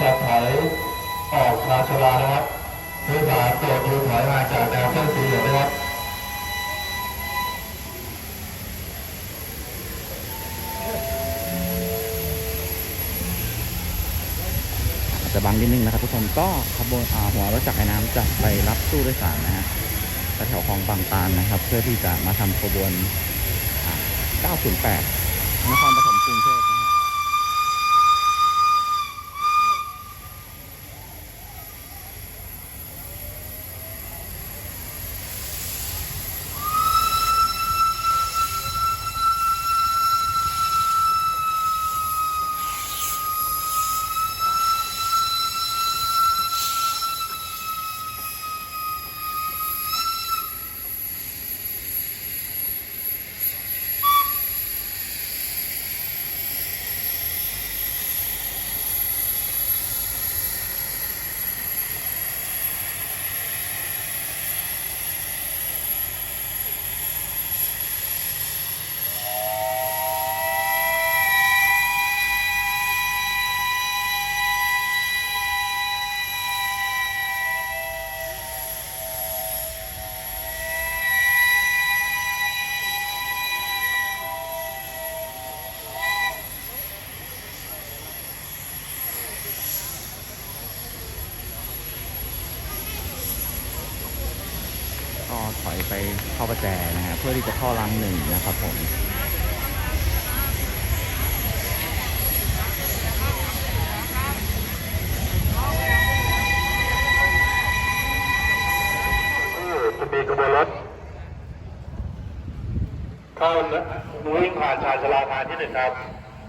จะถอยออกชาชาลานะครับผู้โดยสารโปรดยืนถอยห่าจากแนวเส้นสีเหลืองนะครับจะบังนิดนึงนะครับทุกคนก็ขบวนหัวรถจักรนน้ำจะไปรับตู้โดยสารนะฮะแถวคลองบางตาลนะครับ เพื่อที่จะมาทำขบวน 908 นครปฐมกรุงเทพ ไปเข้าประแจนะฮะเพื่อที่จะเข้ารางหนึ่งนะครับผมจะมีขบวนรถเข้าวิ่งผ่านชานชลาทานที่หนึ่งครับ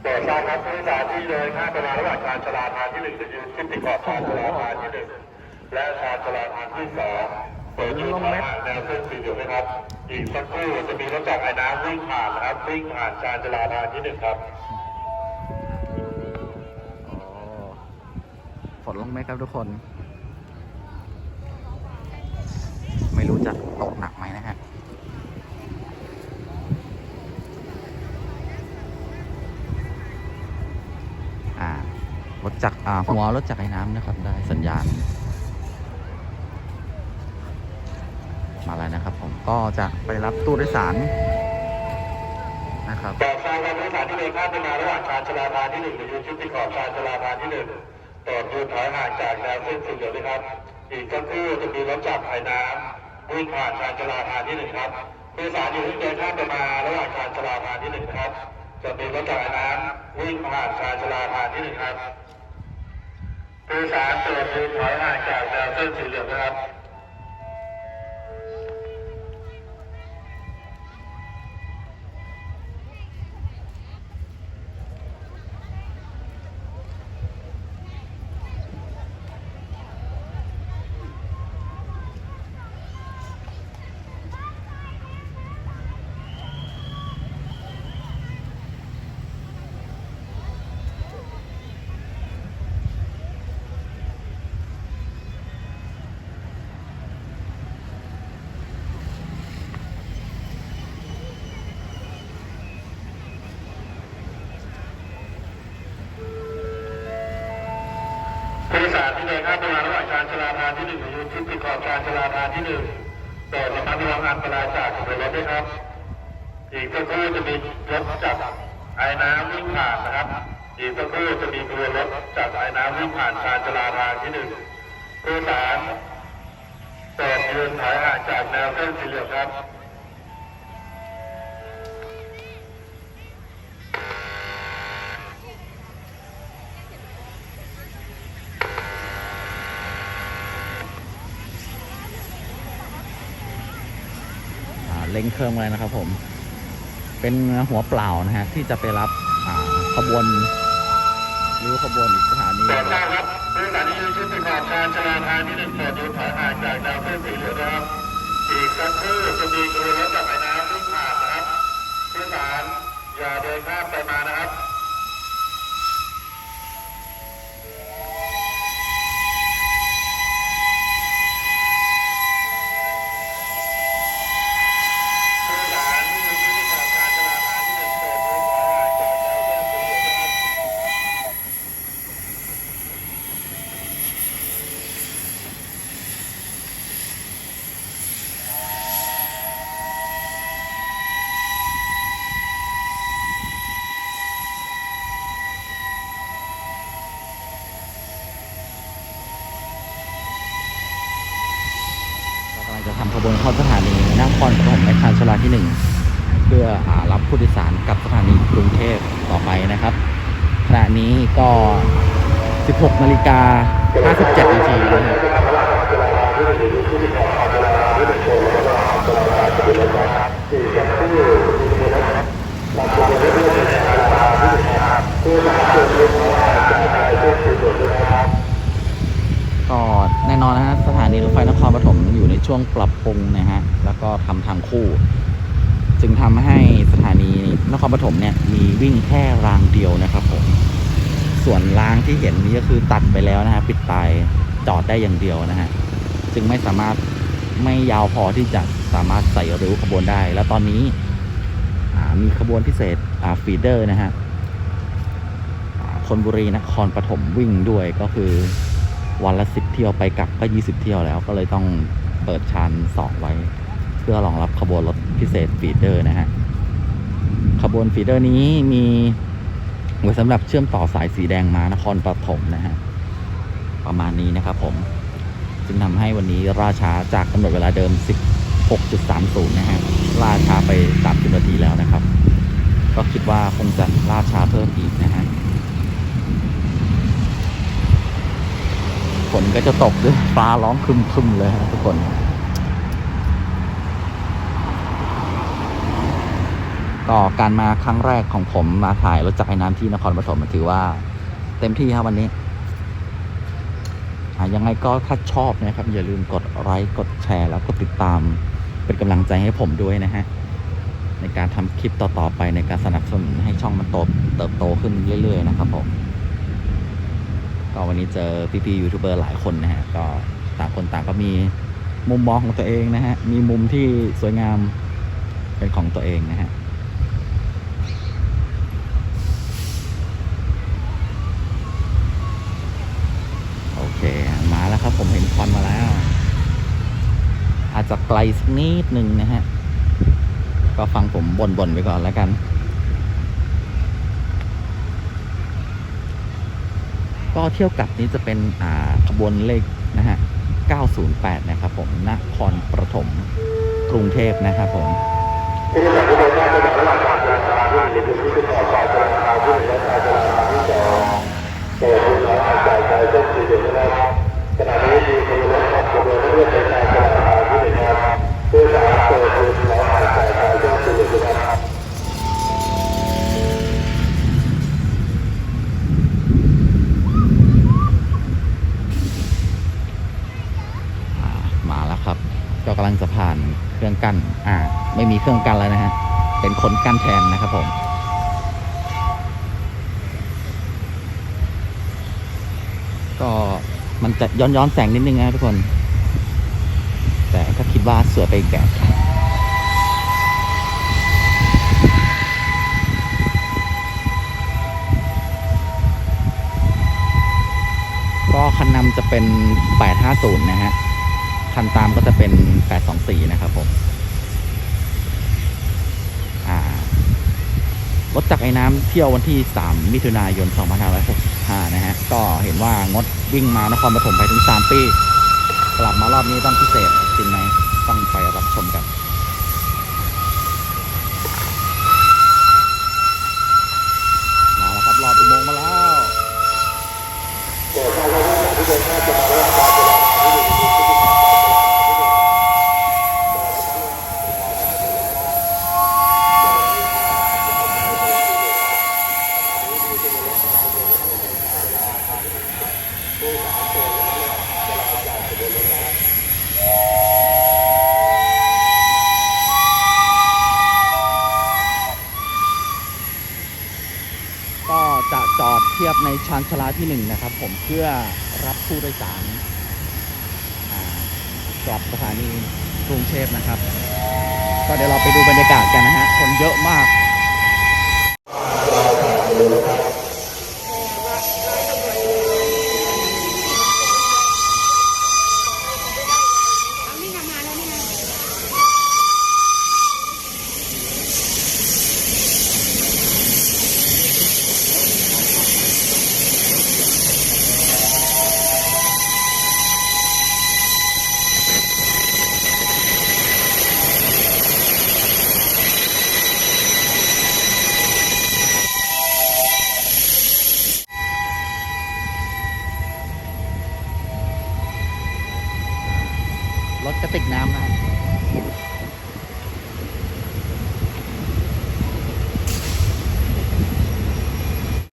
โปรดทราบครับผู้โดยสารที่เดินข้ามไปมาระหว่างชานชลาทานที่หนึ่งจะยืนขึ้นติดขอบชานชาลาทานที่หนึ่งและชานชาลาทานที่สอง โปรดยืนถอยห่างแนวเส้นสีเหลืองนะครับ อีกสักครู่จะมีรถจักรไอ้น้ำวิ่งผ่านนะครับวิ่งผ่านชานชาลาทานที่หนึ่งครับฝนลงไหมครับทุกคน ไม่รู้จะตกหนักไหมนะฮะอ่ารถจักรอ่าหัวรถจักรไอ้น้ำนะครับ ได้สัญญาณ มาแล้วนะครับ ผมก็จะไปรับตู้โดยสารนะครับบอกทราบว่าผู้โดยสารที่เดินข้ามไปมาระหว่างชานชาลาทานที่หนึ่งจะยืนขึ้นติดขอบชานชาลาทานที่หนึ่งโปรดยืนถอยห่างจากแนวเส้นสีเหลืองด้วยครับ อีกสักครู่จะมีรถจักรไอ้น้ำวิ่งผ่านชานชาลาทานที่หนึ่งครับผู้โดยสารอยู่ที่เดินข้ามไปมาระหว่างชานชาลาทานที่หนึ่งนะครับ จะมีรถจักรไอ้น้ำวิ่งผ่านชานชาลาทานที่หนึ่งครับผู้โดยสารโปรดยืนถอยห่างจากแนวเส้นสีเหลืองนะครับ ผู้โดยสารที่เดินข้ามไปมาณระหว่างชานชลาทานที่หนึ่งยืนที่ติดขอบชานชลาทานที่หนึ่งโปรดระมัดระวังอันตรายจากขบวนรถด้วยครับ อีกสักครู่จะมีรถจักไอ้น้ำวิ่งผ่านนะครับ อีกสักครู่จะมีขบวนรถจักไอ้น้ำวิ่งผ่านชานชลาทานที่หนึ่งผู้โดยสารโปรดยืนถอยห่างจากแนวเส้นสีเหลืองครับ เล็งเครื่องไว้นะครับ ผม เป็นหัวเปล่านะฮะที่จะไปรับขบวนหรือขบวนอีกสถานีโปรดทราบครับผู้โดยสารที่ยืนขึ้นขอบชานชาลาทานที่หนึ่งเปิดยืนถอยห่างจากดาวเส้นสีเหลืองนะครับอีกสักครู่จะมีกระบวนรถจักรยานวิ่งผ่านนะครับผู้สารอย่าเดินข้ามไปมานะครับ ผู้โดยสารที่ยืนขึ้นติดขอบชานชาลาทานที่หนึ่งโปรดยืนถอยห่างจากแนวเส้นสีเหลืองนะครับ จะทำขบวน เข้าสถานีนครปฐมในชานชลาที่หนึ่งเพื่อหารับผู้โดยสารกลับสถานีกรุงเทพต่อไปนะครับ ขณะนี้ก็ 16นาฬิกา57นาทีนะครับก็แน่นอนนะฮะสถานีรถไฟนครปฐมอยู่ใน ช่วงปรับปรุงนะฮะ แล้วก็ทำทางคู่ จึงทำให้สถานีนครปฐมเนี่ยมีวิ่งแค่รางเดียวนะครับผม ส่วนรางที่เห็นนี้ก็คือตัดไปแล้วนะฮะ ปิดตายจอดได้อย่างเดียวนะฮะ จึงไม่สามารถไม่ยาวพอที่จะสามารถใส่ริ้วขบวนได้ แล้วตอนนี้มีขบวนพิเศษฟีเดอร์นะฮะอ่าธนบุรีนครปฐมวิ่งด้วยก็คือวันละสิบเที่ยวไปกลับก็ยี่สิบเที่ยวแล้วก็เลยต้อง เปิดชานสองไว้ เพื่อรองรับขบวนรถพิเศษฟีเดอร์นะฮะขบวนฟีเดอร์นี้มีไว้สำหรับเชื่อมต่อสายสีแดงมานครปฐมนะฮะประมาณนี้นะครับผมจึงทำให้วันนี้ราช้าจากกำหนดเวลาเดิม 16.30 นะฮะล่าช้าไป 30 นาทีแล้วนะครับ ก็คิดว่าคงจะล่าช้าเพิ่มอีกนะฮะ ฝนก็จะตกด้วยฟ้าร้องครึมๆเลยฮะทุกคนก็การมาครั้งแรกของผมมาถ่ายรถจักรยานน้ำที่นครปฐมถือว่า เต็มที่ครับวันนี้ยังไงก็ถ้าชอบนะครับ อย่าลืมกดไลค์กดแชร์ แล้วก็ติดตามเป็นกำลังใจให้ผมด้วยนะฮะ ในการทำคลิปต่อๆไปในการสนับสนุนให้ช่องมันโตเติบโตขึ้นเรื่อย ๆ นะครับผม ก็วันนี้เจอพี่ๆยูทูบเบอร์หลายคนนะฮะก็ต่างคนต่างก็มีมุมมองของตัวเองนะฮะมีมุมที่สวยงามเป็นของตัวเองนะฮะโอเคมาแล้วครับผมเห็นควันมาแล้ว อาจจะไกลสักนิดนึงนะฮะก็ฟังผมบ่นๆไปก่อนแล้วกัน ก็เที่ยวกลับนี้จะเป็นอ่าขบวนเลขนะฮะ 908 นะครับผม นครปฐมกรุงเทพนะครับผมอ่ ไม่มีเครื่องกั้นแล้วนะฮะ เป็นคนกั้นแทนนะครับผม ก็มันจะย้อนย้อนแสงนิดนึงนะทุกคน แต่ก็คิดว่าสวยไปอีกแบบก็คันนำจะเป็น 850 นะฮะ คันตามก็จะเป็น 824 นะครับผม อ่า รถจักรไอ้น้ำเที่ยววันที่ 3 มิถุนายน 2565 นะฮะ ก็เห็นว่างดวิ่งมานครปฐมไปถึง 3 ปี กลับมารอบนี้ต้องพิเศษจริงไหมต้องไปรับชมกันมาแล้วครับลอดอุโมงค์มาแล้ว จะจอดเทียบในชานชาลาที่หนึ่งนะครับ ผมเพื่อรับผู้โดยสารอ่ากลับสถานีกรุงเทพนะครับ ก็เดี๋ยวเราไปดูบรรยากาศกันนะฮะคนเยอะมาก เอานี่ทำงานแล้วนี่นะ ก รถ